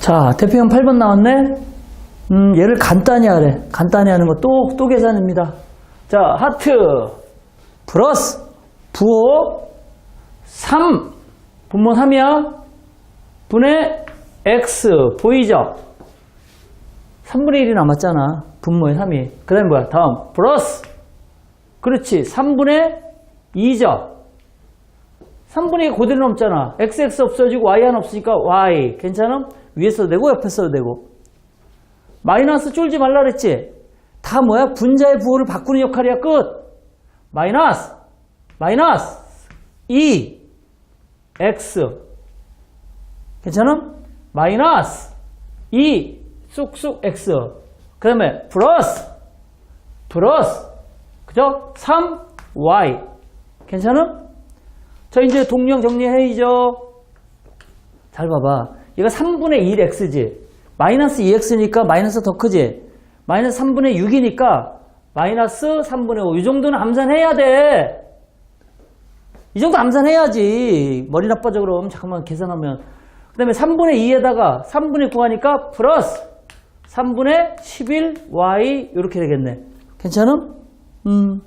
자, 대표형 8번 나왔네? 음, 얘를 간단히 하래. 간단히 하는 거 또, 또 계산입니다. 자, 하트. 플러스. 부호. 3. 분모 3이야. 분의 x. 보이죠? 3분의 1이 남았잖아. 분모에 3이. 그 다음에 뭐야? 다음. 플러스. 그렇지. 3분의 2죠. 3분의 2 그대로 넘잖아. xx 없어지고 y 하나 없으니까 y. 괜찮아? 위에서도 되고 옆에서도 되고. 마이너스 쫄지 말라 그랬지? 다 뭐야? 분자의 부호를 바꾸는 역할이야. 끝. 마이너스. 마이너스. 2. x. 괜찮아? 마이너스. 2. 쑥쑥 x. 그 다음에 플러스. 플러스. 그죠? 3. y. 괜찮아? 자, 이제 동령 정리해야죠. 잘 봐봐. 얘가 3분의 1x지. 마이너스 2x니까 마이너스 더 크지. 마이너스 3분의 6이니까 마이너스 3분의 5. 이 정도는 암산해야 돼. 이 정도 암산해야지. 머리 나빠져 그럼. 잠깐만 계산하면. 그 다음에 3분의 2에다가 3분의 9 하니까 플러스 3분의 11y 이렇게 되겠네. 괜찮음? 음.